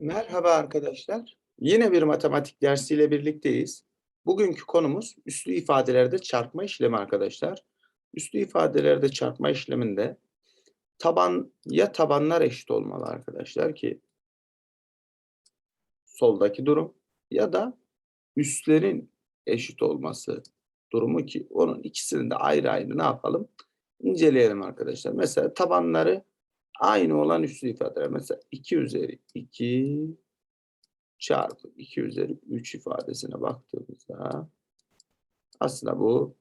Merhaba arkadaşlar. Yine bir matematik dersiyle birlikteyiz. Bugünkü konumuz üslü ifadelerde çarpma işlemi arkadaşlar. Üslü ifadelerde çarpma işleminde taban ya tabanlar eşit olmalı arkadaşlar ki soldaki durum ya da üstlerin eşit olması durumu ki onun ikisini de ayrı ayrı ne yapalım? İnceleyelim arkadaşlar. Mesela tabanları aynı olan üslü ifadeler. Mesela 2 üzeri 2 çarpı 2 üzeri 3 ifadesine baktığımızda aslında bu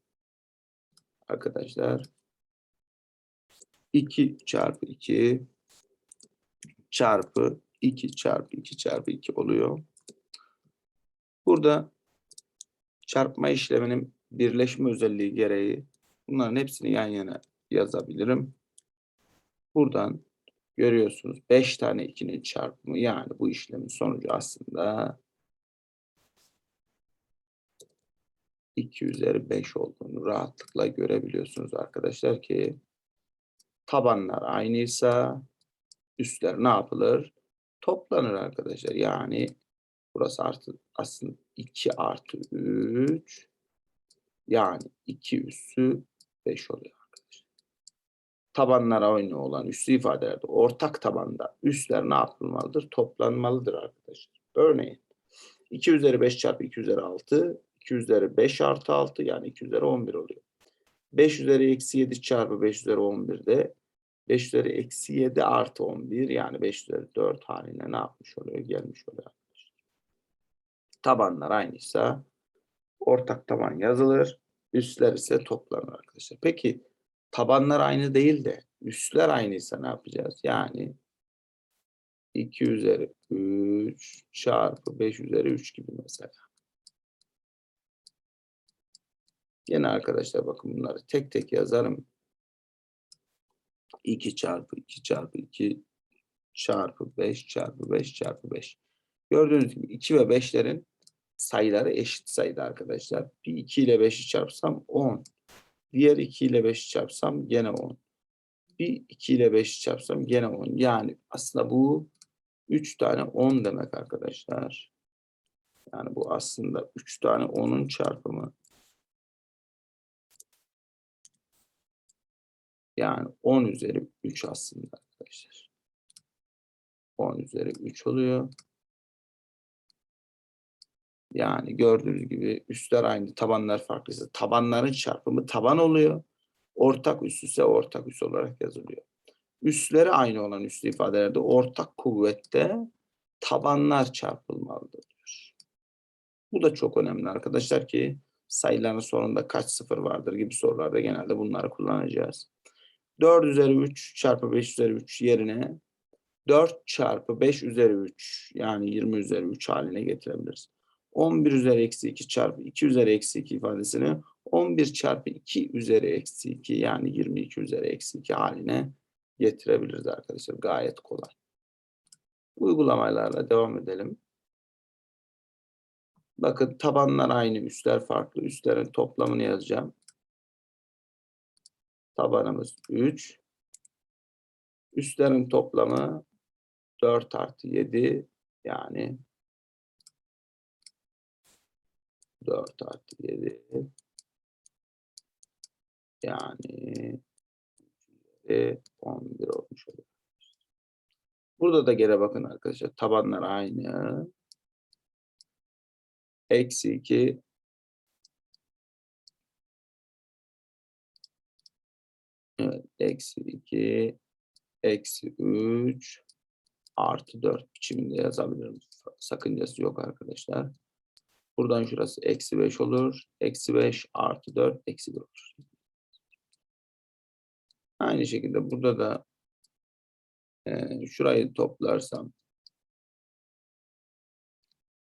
arkadaşlar 2 çarpı 2 çarpı 2 çarpı 2 çarpı 2 oluyor. Burada çarpma işleminin birleşme özelliği gereği bunların hepsini yan yana yazabilirim. Buradan görüyorsunuz 5 tane 2'nin çarpımı yani bu işlemin sonucu aslında 2 üzeri 5 olduğunu rahatlıkla görebiliyorsunuz arkadaşlar ki tabanlar aynıysa üstler ne yapılır? Toplanır arkadaşlar. Yani burası artı aslında 2 artı 3 yani 2 üssü 5 oluyor. Tabanlara aynı olan üslü ifadelerde ortak tabanda üstler ne yapılmalıdır? Toplanmalıdır arkadaşlar. Örneğin 2 üzeri 5 çarpı 2 üzeri 6 2 üzeri 5 artı 6 yani 2 üzeri 11 oluyor. 5 üzeri eksi 7 çarpı 5 üzeri 11 de 5 üzeri eksi 7 artı 11 yani 5 üzeri 4 haline ne yapmış oluyor? Gelmiş oluyor arkadaşlar. Tabanlar aynıysa ortak taban yazılır. Üstler ise toplanır arkadaşlar. Peki tabanlar aynı değil de üstler aynıysa ne yapacağız? Yani 2 üzeri 3 çarpı 5 üzeri 3 gibi mesela. Yine arkadaşlar bakın bunları tek tek yazarım. 2 çarpı 2 çarpı 2 çarpı 5 çarpı 5 çarpı 5. Gördüğünüz gibi 2 ve 5'lerin sayıları eşit sayıda arkadaşlar. Bir 2 ile 5'i çarpsam 10. Diğer 2 ile 5'i çarpsam gene 10. Bir 2 ile 5'i çarpsam gene 10. Yani aslında bu 3 tane 10 demek arkadaşlar. Yani bu aslında 3 tane 10'un çarpımı. Yani 10 üzeri 3 aslında arkadaşlar. 10 üzeri 3 oluyor. Yani gördüğünüz gibi üstler aynı, tabanlar farklıysa tabanların çarpımı taban oluyor. Ortak üs ise ortak üs olarak yazılıyor. Üsleri aynı olan üslü ifadelerde ortak kuvvette tabanlar çarpılmalıdır. Bu da çok önemli arkadaşlar ki sayıların sonunda kaç sıfır vardır gibi sorularda genelde bunları kullanacağız. 4 üzeri 3 çarpı 5 üzeri 3 yerine 4 çarpı 5 üzeri 3 yani 20 üzeri 3 haline getirebiliriz. 11 üzeri eksi 2 çarpı 2 üzeri eksi 2 ifadesini 11 çarpı 2 üzeri eksi 2 yani 22 üzeri eksi 2 haline getirebiliriz arkadaşlar. Gayet kolay. Uygulamalarla devam edelim. Bakın tabanlar aynı, üstler farklı. Üstlerin toplamını yazacağım. Tabanımız 3. Üstlerin toplamı 4 artı 7 yani 4 artı 7 yani 11 olmuş oluyor. Burada da gene bakın arkadaşlar tabanlar aynı. Eksi 2 Evet, eksi 2 eksi 3 artı 4 biçiminde yazabilirim. Sakıncası yok arkadaşlar. Buradan şurası eksi 5 olur. Eksi 5 artı 4 eksi 1 olur. Aynı şekilde burada da e, şurayı toplarsam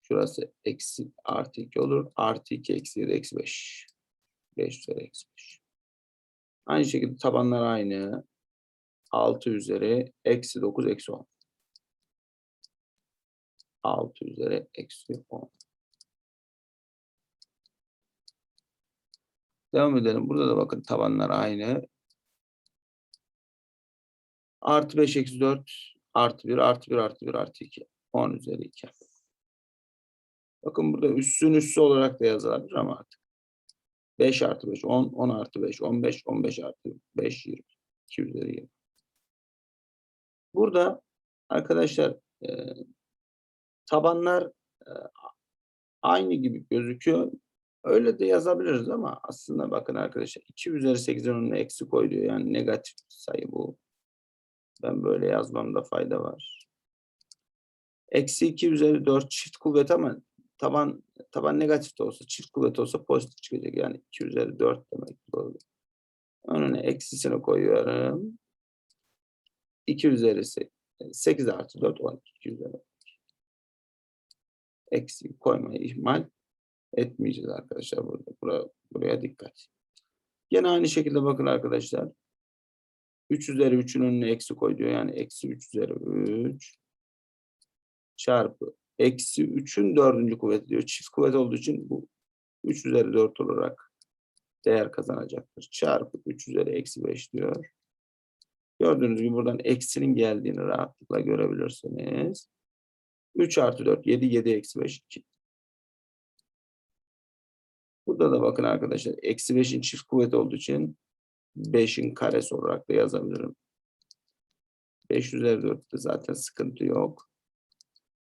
şurası eksi artı 2 olur. Artı 2 eksi 7 eksi 5. 5 üzeri eksi 5. Aynı şekilde tabanlar aynı. 6 üzeri eksi 9 eksi 10. 6 üzeri eksi 10. Devam edelim. Burada da bakın tabanlar aynı. Artı 5 eksi 4 artı 1 artı 1 artı 1 artı 2. 10 üzeri 2. Bakın burada üssün üssü olarak da yazılabilir ama artık. 5 artı 5, 10, 10 artı 5, 15, 15 artı 5, 20. 2 üzeri 20. Burada arkadaşlar e, tabanlar e, aynı gibi gözüküyor. Öyle de yazabiliriz ama aslında bakın arkadaşlar 2 üzeri 8'in önüne eksi koy. Yani negatif sayı bu. Ben böyle yazmamda fayda var. Eksi 2 üzeri 4 çift kuvvet ama taban taban negatif de olsa çift kuvvet olsa pozitif çıkacak. Yani 2 üzeri 4 demek oluyor. Önüne eksisini koyuyorum. 2 üzeri 8, 8 artı 4 12 2 üzeri 12. Eksi koymayı ihmal etmeyeceğiz arkadaşlar burada. Buraya, buraya dikkat. Yine aynı şekilde bakın arkadaşlar. 3 üzeri 3'ün önüne eksi koy diyor. Yani eksi 3 üzeri 3 çarpı eksi 3'ün dördüncü kuvveti diyor. Çift kuvvet olduğu için bu 3 üzeri 4 olarak değer kazanacaktır. Çarpı 3 üzeri eksi 5 diyor. Gördüğünüz gibi buradan eksinin geldiğini rahatlıkla görebilirsiniz. 3 artı 4, 7, 7 eksi 5, 2. Burada da bakın arkadaşlar, eksi 5'in çift kuvveti olduğu için 5'in karesi olarak da yazabilirim. 5 üzeri 4'te zaten sıkıntı yok.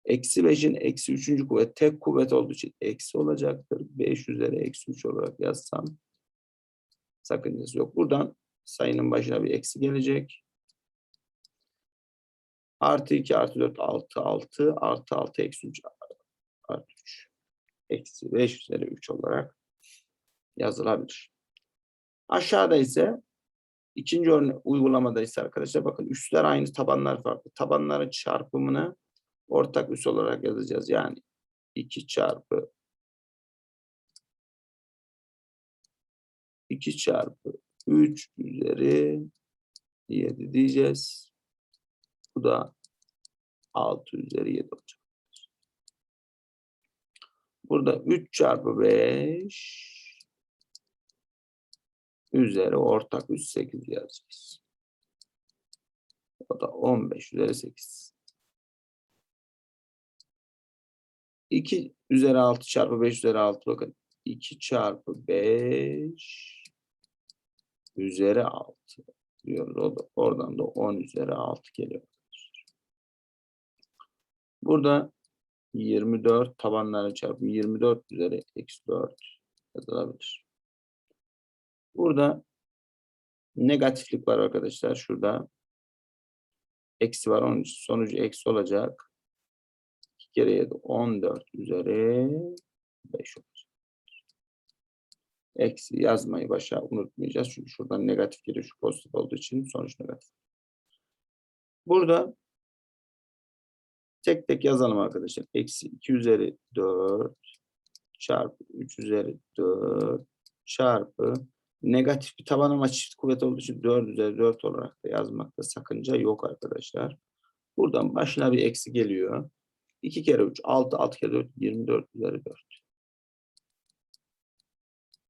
Eksi 5'in eksi 3. kuvvet tek kuvvet olduğu için eksi olacaktır. 5 üzeri eksi 3 olarak yazsam sakıncası yok. Buradan sayının başına bir eksi gelecek. Artı 2 artı 4 6 6 artı 6 eksi 3 artı 3 eksi 5 üzeri 3 olarak yazılabilir. Aşağıda ise ikinci örnek uygulamada ise arkadaşlar bakın üstler aynı tabanlar farklı. Tabanların çarpımını ortak üs olarak yazacağız. Yani 2 çarpı 2 çarpı 3 üzeri 7 diyeceğiz. Bu da 6 üzeri 7 olacak. Burada 3 çarpı 5 üzeri ortak üs 8 yazacağız. O da 15 üzeri 8. 2 üzeri 6 çarpı 5 üzeri 6 bakın. 2 çarpı 5 üzeri 6 diyoruz. O da, oradan da 10 üzeri 6 geliyor. Burada 24 tabanlara çarpı 24 üzeri eksi 4 yazılabilir. Burada negatiflik var arkadaşlar. Şurada eksi var. Onun sonucu eksi olacak. 2 kere 7 14 üzeri 5 olacak. Eksi yazmayı başa unutmayacağız. Çünkü şuradan negatif geliyor. Şu pozitif olduğu için sonuç negatif. Burada tek tek yazalım arkadaşlar. Eksi 2 üzeri 4 çarpı 3 üzeri 4 çarpı negatif bir taban ama çift kuvvet olduğu için 4 üzeri 4 olarak da yazmakta sakınca yok arkadaşlar. Buradan başına bir eksi geliyor. 2 kere 3 6 6 kere 4 24 üzeri 4.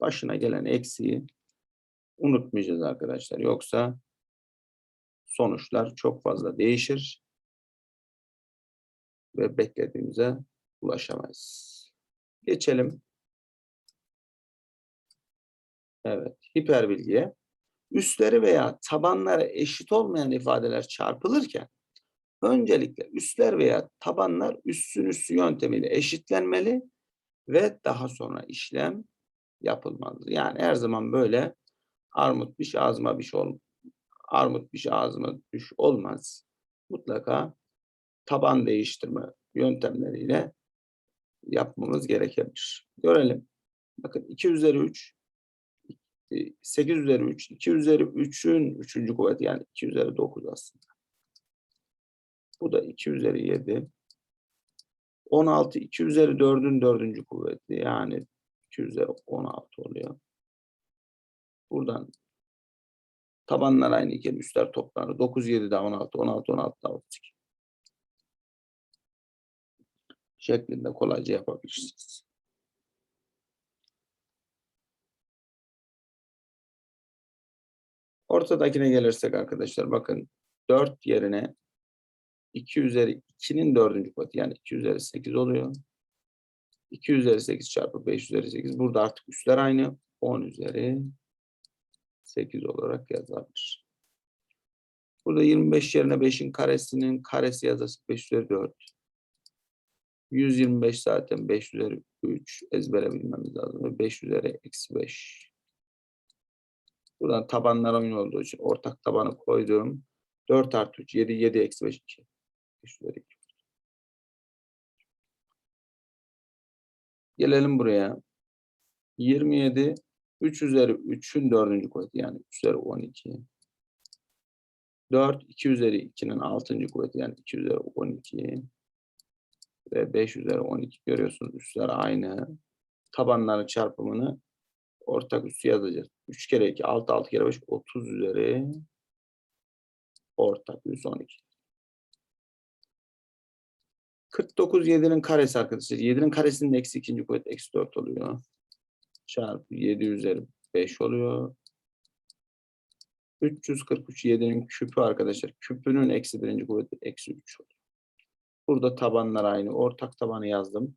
Başına gelen eksiği unutmayacağız arkadaşlar. Yoksa sonuçlar çok fazla değişir ve beklediğimize ulaşamayız. Geçelim. Evet, hiperbilgiye. Üstleri veya tabanları eşit olmayan ifadeler çarpılırken öncelikle üstler veya tabanlar üssün üssü yöntemiyle eşitlenmeli ve daha sonra işlem yapılmalıdır. Yani her zaman böyle armut piş ağzıma piş ol armut piş ağzıma düş olmaz. Mutlaka taban değiştirme yöntemleriyle yapmamız gerekebilir. Görelim. Bakın 2 üzeri 3 8 üzeri 3 2 üzeri 3'ün 3. kuvveti yani 2 üzeri 9 aslında. Bu da 2 üzeri 7. 16 2 üzeri 4'ün 4. kuvveti yani 2 üzeri 16 oluyor. Buradan tabanlar aynı iken üstler toplanır. 9 7 daha 16 16 16 daha 32. Şeklinde kolayca yapabilirsiniz. Ortadakine gelirsek arkadaşlar bakın 4 yerine 2 üzeri 2'nin dördüncü kuvveti yani 2 üzeri 8 oluyor. 2 üzeri 8 çarpı 5 üzeri 8. Burada artık üstler aynı. 10 üzeri 8 olarak yazılır. Burada 25 yerine 5'in karesinin karesi yazarsak 5 üzeri 4. 125 zaten 5 üzeri 3 ezbere bilmemiz lazım. Ve 5 üzeri eksi 5. Buradan tabanlar oyun olduğu için ortak tabanı koydum. 4 artı 3 7 7 eksi 5 2. 5 üzeri 2. Gelelim buraya. 27 3 üzeri 3'ün dördüncü kuvveti yani 3 üzeri 12. 4 2 üzeri 2'nin altıncı kuvveti yani 2 üzeri 12. Ve 5 üzeri 12 görüyorsunuz. Üstler aynı. Tabanların çarpımını ortak üstü yazacağız. 3 kere 2 6 6 kere 5 30 üzeri ortak 112. 49 7'nin karesi arkadaşlar. 7'nin karesinin eksi ikinci kuvvet eksi 4 oluyor. Çarpı 7 üzeri 5 oluyor. 343 7'nin küpü arkadaşlar. Küpünün eksi birinci kuvveti eksi 3 oluyor. Burada tabanlar aynı. Ortak tabanı yazdım.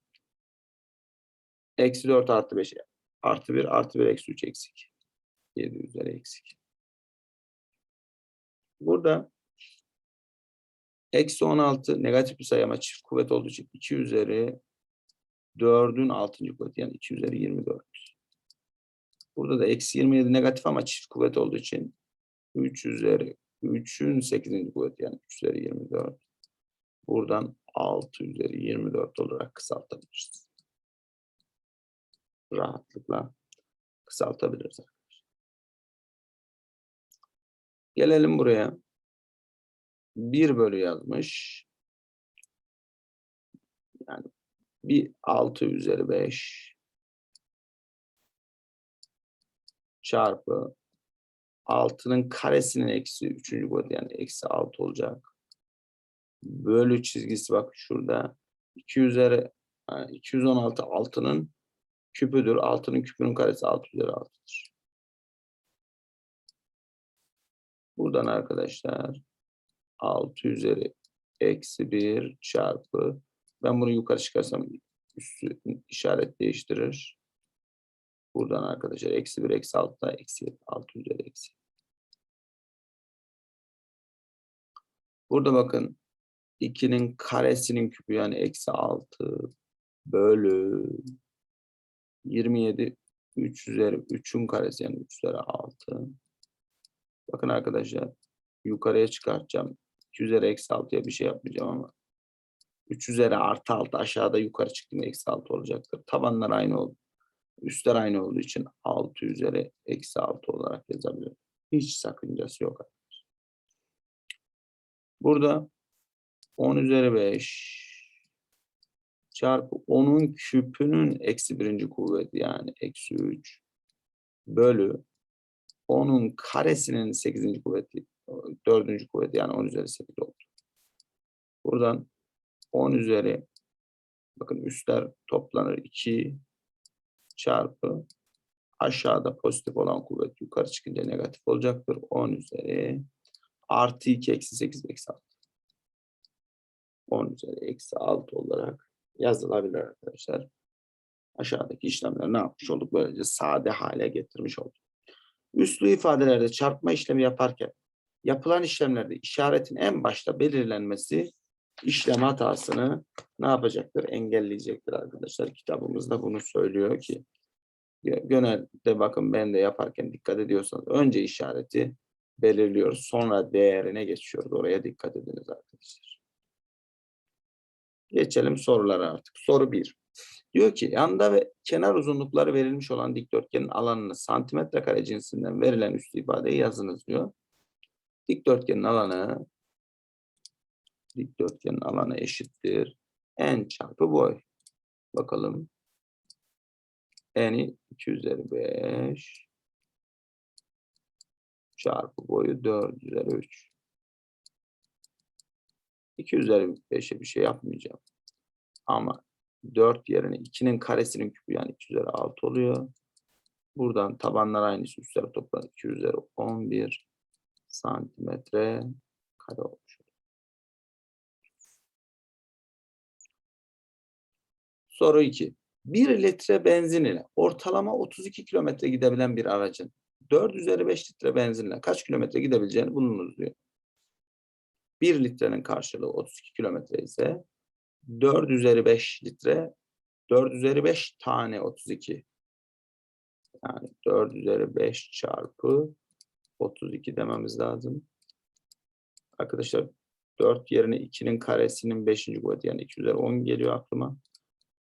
Eksi 4 artı 5 artı 1 artı 1 eksi 3 eksik. 7 üzeri eksik. Burada eksi 16 negatif bir sayı ama çift kuvvet olduğu için 2 üzeri 4'ün 6. kuvveti yani 2 üzeri 24. Burada da eksi 27 negatif ama çift kuvvet olduğu için 3 üzeri 3'ün 8. kuvveti yani 3 üzeri 24. Buradan 6 üzeri 24 olarak kısaltabiliriz. Rahatlıkla kısaltabiliriz. Gelelim buraya. 1 bölü yazmış. Yani bir 6 üzeri 5 çarpı 6'nın karesinin eksi 3. kuvveti yani eksi 6 olacak. Bölü çizgisi bak şurada. 2 üzeri 216 6'nın küpüdür. 6'nın küpünün karesi 6 üzeri 6'dır. Buradan arkadaşlar 6 üzeri eksi 1 çarpı ben bunu yukarı çıkarsam üstü işaret değiştirir. Buradan arkadaşlar eksi 1 eksi 6 da eksi 6 üzeri eksi. Burada bakın 2'nin karesinin küpü yani eksi 6 bölü 27 3 üzeri 3'ün karesi yani 3 üzeri 6. Bakın arkadaşlar yukarıya çıkartacağım. 2 üzeri eksi 6'ya bir şey yapmayacağım ama 3 üzeri artı 6 aşağıda yukarı çıktığında eksi 6 olacaktır. Tabanlar aynı oldu. Üstler aynı olduğu için 6 üzeri eksi 6 olarak yazabilirim. Hiç sakıncası yok. Burada 10 üzeri 5 çarpı 10'un küpünün eksi birinci kuvveti yani eksi 3 bölü 10'un karesinin 8. kuvveti 4. kuvveti yani 10 üzeri 8 oldu. Buradan 10 üzeri bakın üstler toplanır 2 çarpı aşağıda pozitif olan kuvvet yukarı çıkınca negatif olacaktır. 10 üzeri artı 2 eksi 8 eksi 6. 10 üzeri eksi 6 olarak yazılabilir arkadaşlar. Aşağıdaki işlemleri ne yapmış olduk? Böylece sade hale getirmiş olduk. Üslü ifadelerde çarpma işlemi yaparken yapılan işlemlerde işaretin en başta belirlenmesi işlem hatasını ne yapacaktır? Engelleyecektir arkadaşlar. Kitabımızda bunu söylüyor ki genelde bakın ben de yaparken dikkat ediyorsanız önce işareti belirliyoruz. Sonra değerine geçiyoruz. Oraya dikkat ediniz arkadaşlar. Geçelim sorulara artık. Soru 1. Diyor ki yanda ve kenar uzunlukları verilmiş olan dikdörtgenin alanını santimetre kare cinsinden verilen üstü ifadeyi yazınız diyor. Dikdörtgenin alanı dikdörtgenin alanı eşittir. n çarpı boy. Bakalım. n'i 2 üzeri 5 çarpı boyu 4 üzeri 3. 2 üzeri 5'e bir şey yapmayacağım. Ama 4 yerine 2'nin karesinin küpü yani 2 üzeri 6 oluyor. Buradan tabanlar aynısı üstler toplam 2 üzeri 11 santimetre kare olmuş. Soru 2. 1 litre benzin ile ortalama 32 kilometre gidebilen bir aracın 4 üzeri 5 litre benzinle kaç kilometre gidebileceğini bulunuz diyor. 1 litrenin karşılığı 32 kilometre ise 4 üzeri 5 litre 4 üzeri 5 tane 32. Yani 4 üzeri 5 çarpı 32 dememiz lazım. Arkadaşlar 4 yerine 2'nin karesinin 5. kuvveti yani 2 üzeri 10 geliyor aklıma.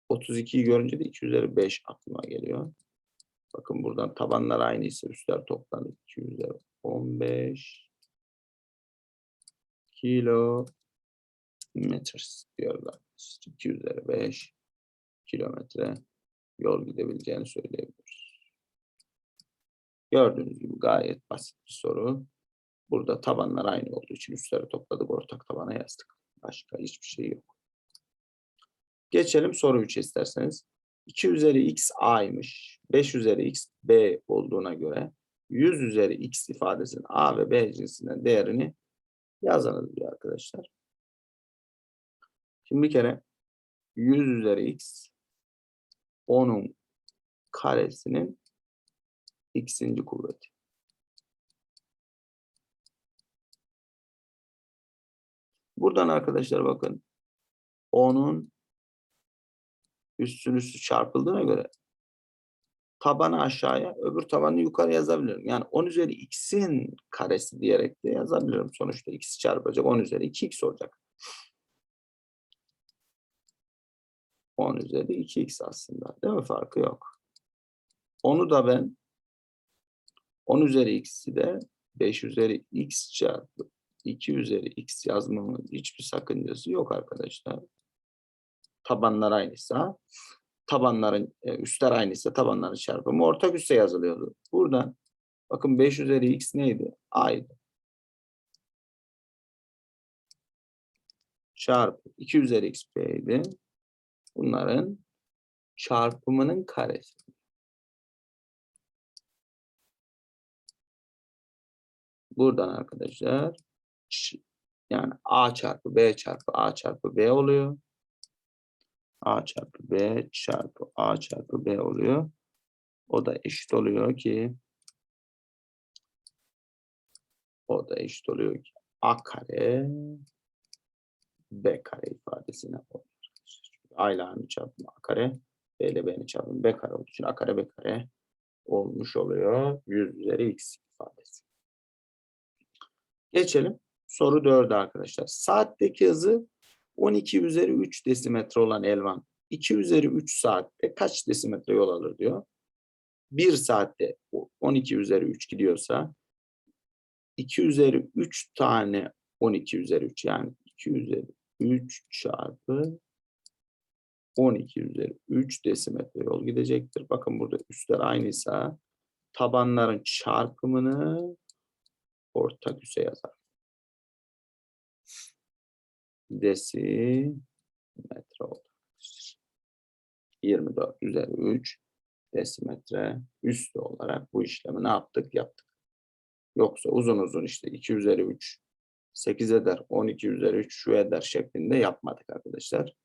32'yi görünce de 2 üzeri 5 aklıma geliyor. Bakın buradan tabanlar aynıysa üstler toplamı 2 üzeri 15 kilo meters diyorlar. 2 üzeri 5 kilometre yol gidebileceğini söyleyebiliriz. Gördüğünüz gibi gayet basit bir soru. Burada tabanlar aynı olduğu için üstleri topladık, ortak tabana yazdık. Başka hiçbir şey yok. Geçelim soru 3'e isterseniz. 2 üzeri x a'ymış. 5 üzeri x b olduğuna göre 100 üzeri x ifadesinin a ve b cinsinden değerini yazınız diyor arkadaşlar. Şimdi bir kere 100 üzeri x 10'un karesinin x'inci kuvveti. Buradan arkadaşlar bakın 10'un üstün üstü çarpıldığına göre tabanı aşağıya öbür tabanı yukarı yazabilirim. Yani 10 üzeri x'in karesi diyerek de yazabilirim. Sonuçta x çarpacak 10 üzeri 2x olacak. 10 üzeri 2x aslında. Değil mi? Farkı yok. Onu da ben 10 üzeri x'i de 5 üzeri x çarpı 2 üzeri x yazmamın hiçbir sakıncası yok arkadaşlar. Tabanlar aynıysa tabanların e, üstler aynıysa tabanların çarpımı ortak üste yazılıyordu. Buradan bakın 5 üzeri x neydi? A'ydı. Çarpı 2 üzeri x b'ydi. Bunların çarpımının karesi. Buradan arkadaşlar yani A çarpı B çarpı A çarpı B oluyor. A çarpı B çarpı A çarpı B oluyor. O da eşit oluyor ki o da eşit oluyor ki A kare B kare ifadesine oluyor. A ile A'nın çarpımı A kare B ile B'nin çarpımı B kare olduğu için A kare B kare olmuş oluyor. 100 üzeri X ifadesi. Geçelim. Soru 4'e arkadaşlar. Saatteki hızı 12 üzeri 3 desimetre olan Elvan 2 üzeri 3 saatte kaç desimetre yol alır diyor. 1 saatte 12 üzeri 3 gidiyorsa 2 üzeri 3 tane 12 üzeri 3 yani 2 üzeri 3 çarpı 12 üzeri 3 desimetre yol gidecektir. Bakın burada üstler aynıysa tabanların çarpımını ortak üse yazar. Desimetre oldu. 24 üzeri 3 desimetre üstü olarak bu işlemi ne yaptık? Yaptık. Yoksa uzun uzun işte 2 üzeri 3 8 eder, 12 üzeri 3 şu eder şeklinde yapmadık arkadaşlar.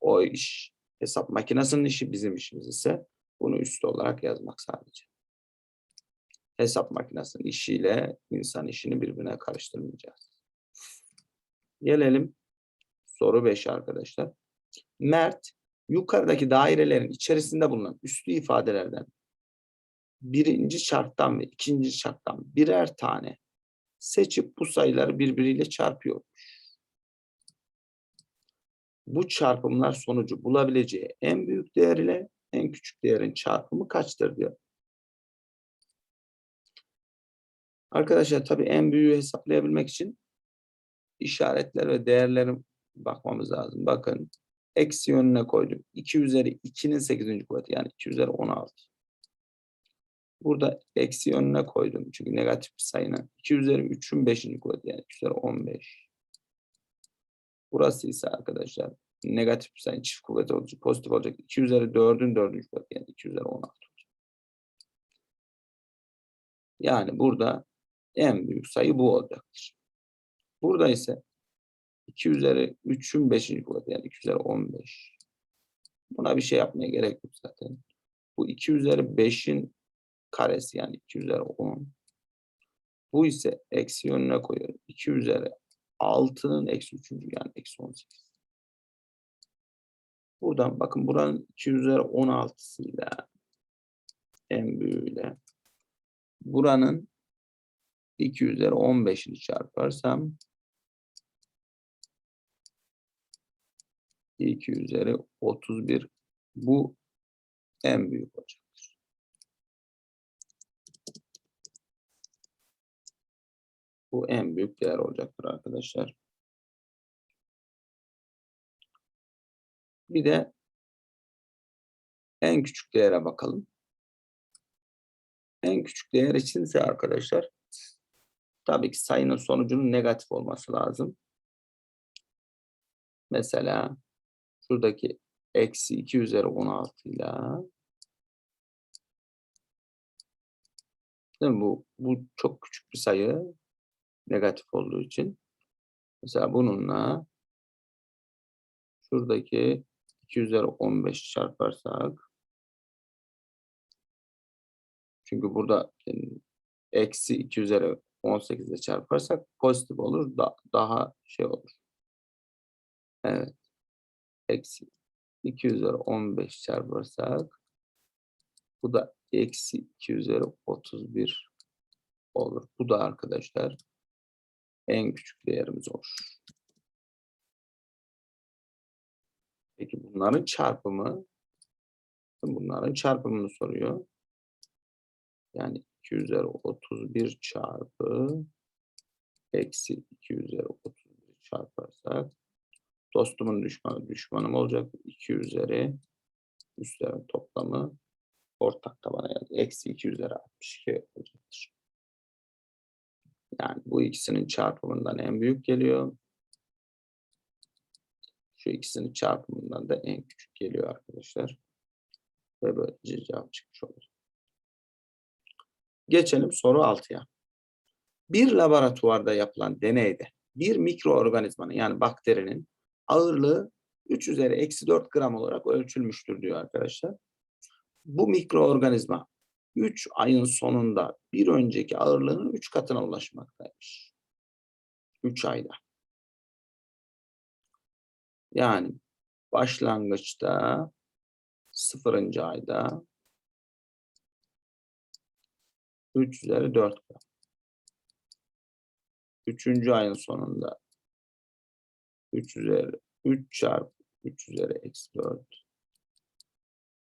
O iş hesap makinesinin işi bizim işimiz ise bunu üstü olarak yazmak sadece. Hesap makinesinin işiyle insan işini birbirine karıştırmayacağız. Gelelim soru 5 arkadaşlar. Mert yukarıdaki dairelerin içerisinde bulunan üslü ifadelerden birinci şarttan ve ikinci şarttan birer tane seçip bu sayıları birbiriyle çarpıyor. Bu çarpımlar sonucu bulabileceği en büyük değer ile en küçük değerin çarpımı kaçtır diyor. Arkadaşlar tabii en büyüğü hesaplayabilmek için işaretler ve değerlerin bakmamız lazım. Bakın eksi yönüne koydum. 2 üzeri 2'nin 8. kuvveti yani 2 üzeri 16. Burada eksi yönüne koydum. Çünkü negatif bir sayının. 2 üzeri 3'ün 5. kuvveti yani 2 üzeri 15. Burası ise arkadaşlar negatif bir sayı çift kuvveti olacak. Pozitif olacak. 2 üzeri 4'ün 4. kuvveti yani 2 üzeri 16 olacak. Yani burada en büyük sayı bu olacaktır. Burada ise 2 üzeri 3'ün 5. kuvveti yani 2 üzeri 15. Buna bir şey yapmaya gerek yok zaten. Bu 2 üzeri 5'in karesi yani 2 üzeri 10. Bu ise eksi yönüne koyuyorum. 2 üzeri 6'nın eksi 3. yani eksi 18. Buradan bakın buranın 2 üzeri 16'sıyla en büyüğüyle buranın 2 üzeri 15'ini çarparsam 2 üzeri 31 bu en büyük olacaktır. Bu en büyük değer olacaktır arkadaşlar. Bir de en küçük değere bakalım. En küçük değer içinse arkadaşlar tabii ki sayının sonucunun negatif olması lazım. Mesela şuradaki eksi 2 üzeri 16 ile değil mi? Bu, bu çok küçük bir sayı negatif olduğu için. Mesela bununla şuradaki 2 üzeri 15 çarparsak çünkü burada eksi 2 üzeri 18 ile çarparsak pozitif olur. Da, daha şey olur. Evet. Eksi 2 üzeri 15 çarparsak bu da eksi 2 üzeri 31 olur. Bu da arkadaşlar en küçük değerimiz olur. Peki bunların çarpımı bunların çarpımını soruyor. Yani 2 üzeri 31 çarpı eksi 2 üzeri 31 çarparsak dostumun düşmanı düşmanım olacak. 2 üzeri üstlerin toplamı ortak tabana geldi. Eksi 2 üzeri 62 olacaktır. Yani bu ikisinin çarpımından en büyük geliyor. Şu ikisinin çarpımından da en küçük geliyor arkadaşlar. Ve böylece cevap çıkmış olur. Geçelim soru 6'ya. Bir laboratuvarda yapılan deneyde bir mikroorganizmanın yani bakterinin ağırlığı 3 üzeri eksi 4 gram olarak ölçülmüştür diyor arkadaşlar. Bu mikroorganizma 3 ayın sonunda bir önceki ağırlığının 3 katına ulaşmaktaymış. 3 ayda. Yani başlangıçta sıfırıncı ayda 3 üzeri 4 gram. Üçüncü ayın sonunda 3 üzeri 3 çarpı 3 üzeri eksi 4.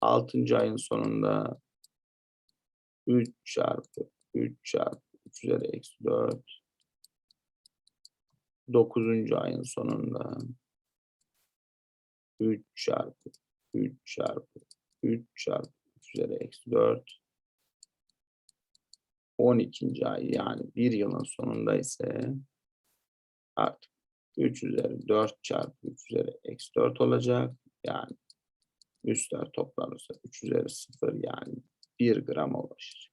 Altıncı ayın sonunda 3 çarpı 3 çarpı 3 üzeri eksi 4. Dokuzuncu ayın sonunda 3 çarpı 3 çarpı 3 çarpı 3 üzeri eksi 4. 12. ay yani bir yılın sonunda ise artık 3 üzeri 4 çarpı 3 üzeri eksi 4 olacak. Yani üstler toplanırsa 3 üzeri 0 yani 1 gram ulaşır.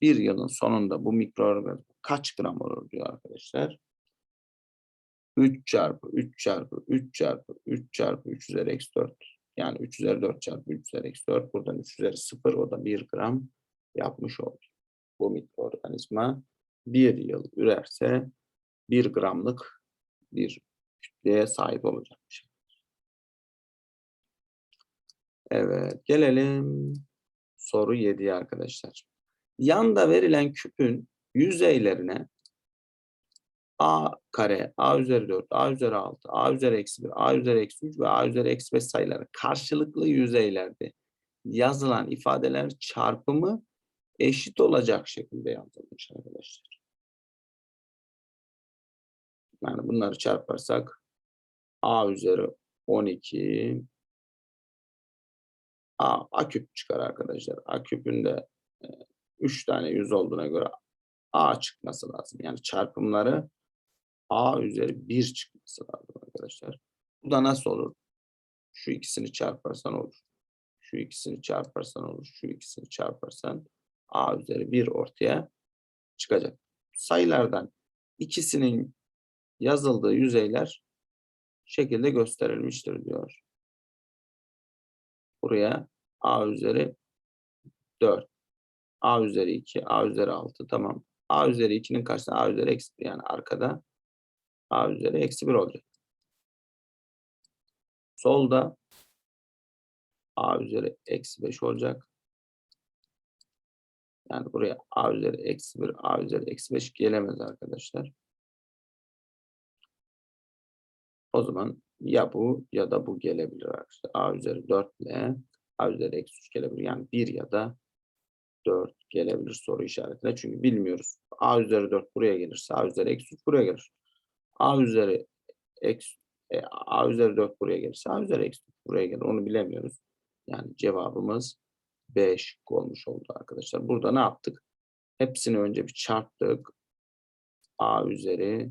Bir yılın sonunda bu mikroorganizma kaç gram olur diyor arkadaşlar. 3 çarpı 3 çarpı 3 çarpı 3 çarpı 3 üzeri eksi 4 yani 3 üzeri 4 çarpı 3 üzeri eksi 4 buradan 3 üzeri 0 o da 1 gram yapmış oldu. Bu mikroorganizma bir yıl ürerse 1 gramlık bir kütleye sahip olacakmış. Evet gelelim soru 7'ye arkadaşlar. Yanda verilen küpün yüzeylerine a kare, a üzeri 4, a üzeri 6, a üzeri eksi 1, a üzeri eksi 3 ve a üzeri eksi 5 sayıları karşılıklı yüzeylerde yazılan ifadeler çarpımı eşit olacak şekilde yazılmış arkadaşlar. Yani bunları çarparsak a üzeri 12 a, a küp çıkar arkadaşlar. A küpün de 3 tane yüz olduğuna göre a çıkması lazım. Yani çarpımları a üzeri 1 çıkması lazım arkadaşlar. Bu da nasıl olur? Şu ikisini çarparsan olur. Şu ikisini çarparsan olur. Şu ikisini çarparsan a üzeri 1 ortaya çıkacak. Sayılardan ikisinin yazıldığı yüzeyler şekilde gösterilmiştir diyor. Buraya a üzeri 4, a üzeri 2, a üzeri 6 tamam. a üzeri 2'nin karşısında a üzeri eksi 1 yani arkada a üzeri eksi 1 olacak. Solda a üzeri eksi 5 olacak. Yani buraya a üzeri eksi 1, a üzeri eksi 5 gelemez arkadaşlar. O zaman ya bu ya da bu gelebilir arkadaşlar. a üzeri 4 ile a üzeri eksi 3 gelebilir. Yani 1 ya da 4 gelebilir soru işaretine. Çünkü bilmiyoruz. a üzeri 4 buraya gelirse a üzeri eksi 3 buraya gelir. a üzeri eksi e, a üzeri 4 buraya gelirse a üzeri eksi 3 buraya gelir. Onu bilemiyoruz. Yani cevabımız 5 olmuş oldu arkadaşlar. Burada ne yaptık? Hepsini önce bir çarptık. a üzeri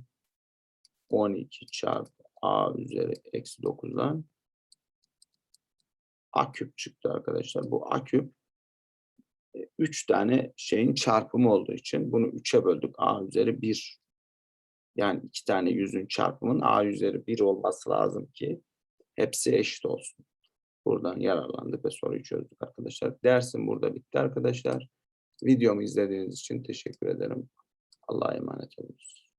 12 çarpı a üzeri eksi 9'dan a küp çıktı arkadaşlar. Bu a küp 3 tane şeyin çarpımı olduğu için bunu 3'e böldük. a üzeri 1. Yani iki tane yüzün çarpımının a üzeri 1 olması lazım ki hepsi eşit olsun. Buradan yararlandık ve soruyu çözdük arkadaşlar. Dersim burada bitti arkadaşlar. Videomu izlediğiniz için teşekkür ederim. Allah'a emanet olunuz.